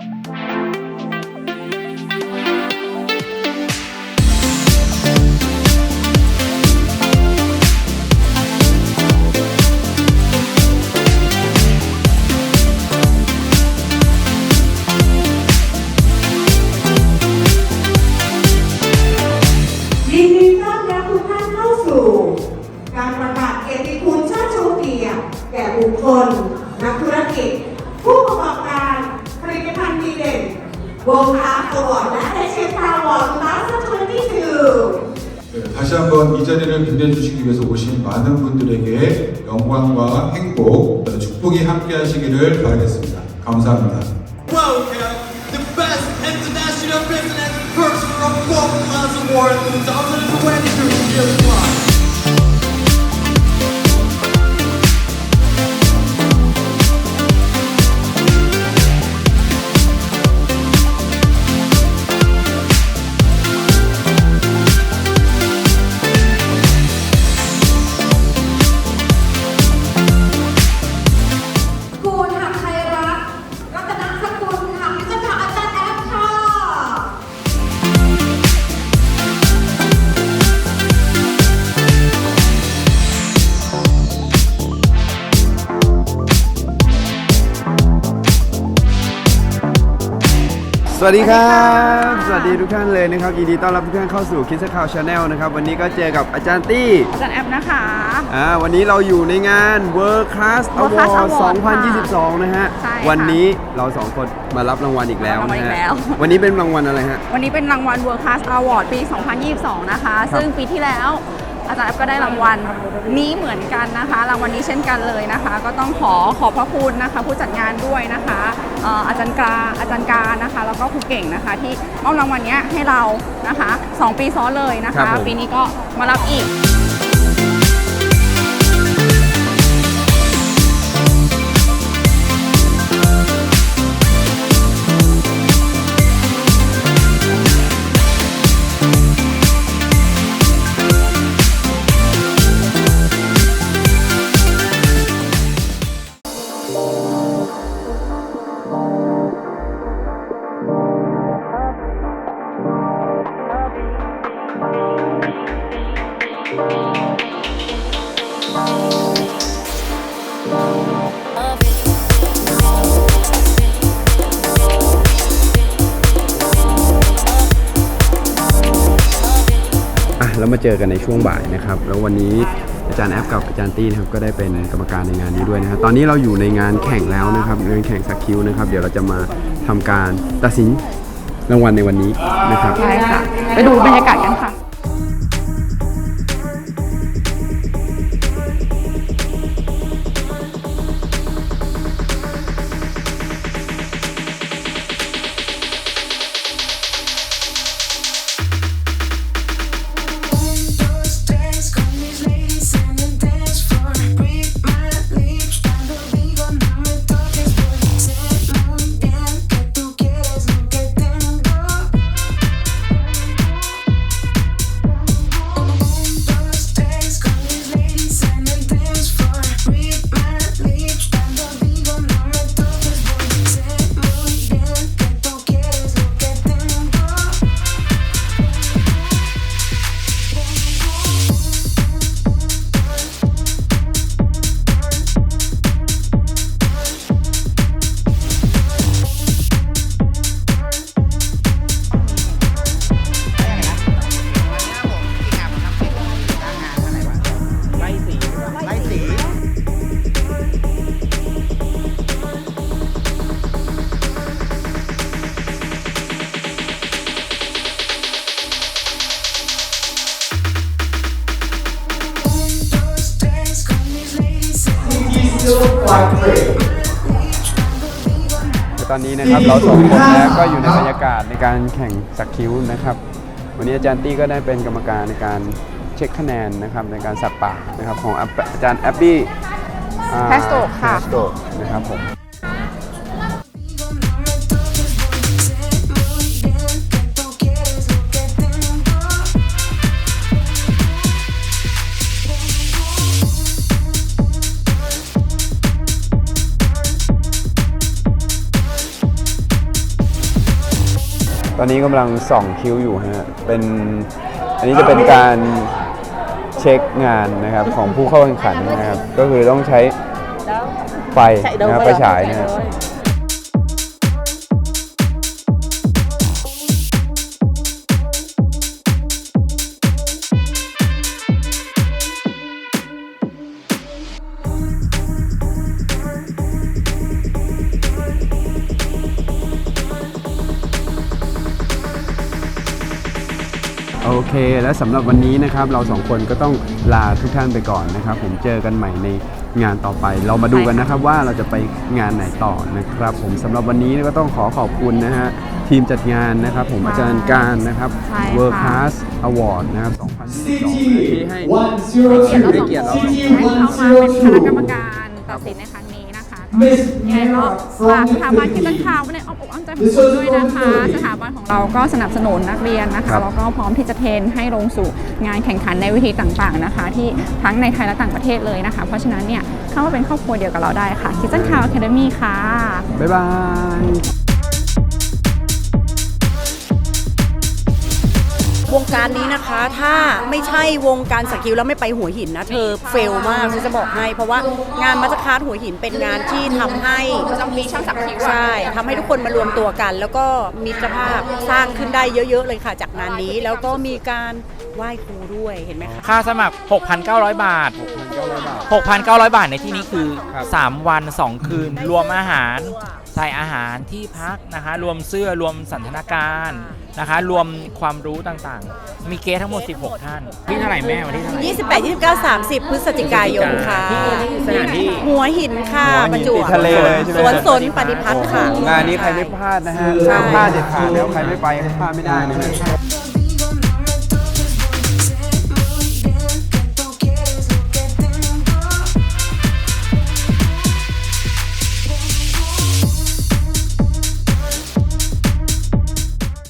ยิ 워파 어워드 나태실 파워드 마스터 22 네, 다시 한번 이 자리를 빛내주시기 위해서 오신 많은 분들에게 영광과 행복, 축복이 함께 하시기를 바라겠습니다. 감사합니다. Welcome the best international business person of World Class Award 2022 year one. สวัสดีครับ สวัสดีทุกท่านเลยนะครับยินดีต้อนรับทุกท่านเข้าสู่คิสข่าวชาแนลนะครับ วันนี้ก็เจอกับอาจารย์ตี้อาจารย์แอปนะคะ อ่าวันนี้เราอยู่ในงาน World Class World Class Award Award 2022 นะฮะ ใช่ค่ะ วันนี้เราสองคนมารับรางวัลอีกแล้วมารับรางวัลอีนะกฮะแล้ววันนี้เป็นรางวัลอะไรฮะ วันนี้เป็นรางวัล World Class Award ปี 2022 นะคะซึ่งปีที่แล้ว อาจารย์แอปก็ได้รางวัลนี้เหมือนกันนะคะ รางวัลนี้เช่นกันเลยนะคะ ก็ต้องขอขอบพระคุณนะคะ ผู้จัดงานด้วยนะคะเอ่ออาจารย์กาอาจารย์การนะคะ แล้วก็ครูเก่งนะคะ ที่มอบรางวัลเนี้ยให้เรานะคะสองปีซ้อนเลยนะครัคะบผมปีนี้ก็มารับอีก แล้วมาเจอกันในช่วงบ่ายนะครับ แล้ววันนี้อาจารย์แอปกับอาจารย์ตี้นะครับก็ได้เป็นกรรมการในงานนี้ด้วยนะครับตอนนี้เราอยู่ในงานแข่งแล้วนะครับงานแข่งสักคิวนะครับ เดี๋ยวเราจะมาทำการตัดสินรางวัลในวันนี้นะครับ ใช่ค่ะ ไปดูบรรยากาศกันค่ะ ตอนนี้นะครับเราสองคนแล้วก็อยู่ในบรรยากาศในการแข่งสักคิ้วนะครับ วันนี้อาจารย์ตี้ก็ได้เป็นกรรมการในการเช็คคะแนนนะครับในการสัตว์ป่านะครับของอาจารย์แอบบี้แพสโตกค่ะ แพสโตกนะครับผม ตอนนี้กำลังส่องคิวอยู่ฮะ เป็นอันนี้จะเป็นการเช็คงานนะครับของผู้เข้าแข่งขันนะครับ ก็คือต้องใช้ไฟนะครับไฟฉายนะครับ เค และสำหรับวันนี้นะครับ เราสองคนก็ต้องลาทุกท่านไปก่อนนะครับ ผมเจอกันใหม่ในงานต่อไป เรามาดูกันนะครับว่าเราจะไปงานไหนต่อนะครับ ผมสำหรับวันนี้ก็ต้องขอขอบคุณนะฮะทีมจัดงานนะครับ ผมอาจารย์การนะครับใช่ค่ะ World Class Award นะครับ 2022ที่ให้เกียรติเราสองเกียรติเราคนสองคนให้เข้ามาเป็นคณะกรรมการตัดสินในครั้งนี้ นะคะยังไงก็ฝากสถาบันคิดตันข่าวไว้ในอ้อมอกอ้อมใจของคุณด้วยนะคะ สถาบันของเราก็สนับสนุนนักเรียนนะครัคะบ แล้วก็พร้อมที่จะเทรนให้ลงสู่งานแข่งขันในวิธีต่างๆนะคะ ที่ทั้งในไทยและต่างประเทศเลยนะคะ เพราะฉะนั้นเนี่ยเข้ามาเป็นครอบครัวเดียวกับเราได้ค่ะคิดตันข่าวอะคาเดมี่ค่ะ บ๊ายบาย วงการนี้นะคะ ถ้าไม่ใช่วงการสกิลแล้วไม่ไปหัวหินนะ เธอเฟลมากฉันจะบอกให้ เพราะว่างานมัสคาร์ดหัวหินเป็นงานที่ทำให้จะมีช่างสักคิวอะใช่ทำให้ทุกคนมารวมตัวกัน แล้วก็มีสภาพสร้างขึ้นได้เยอะ ๆ เลยค่ะ จากงานนี้แล้วก็มีการไหว้ครูด้วยเห็นไหมคะค่าสมัคร 6,900 บาท 6,900 บาทในที่นี้คือ ครับ 3 วัน 2 คืน รวมอาหาร ใส่อาหารที่พักนะคะ รวมเสื้อรวมสันทนาการ นะคะ รวมความรู้ต่างๆ มีเกสทั้งหมด 16 ท่าน ที่เท่าไหร่แม่วันที่เท่าไหร่ 28 29 30 พฤศจิกายนค่ะที่สถานที่ หัวหินค่ะหัวหินประจวติบดทะเลเลยใช่ไหม สวนสนปฏิพัฒน์ค่ะ งานนี้ใครไม่พลาดนะฮะห้ามพลาดเด็ดขาดแล้วใครไม่ไปก็พลาดไม่ได้นะฮะ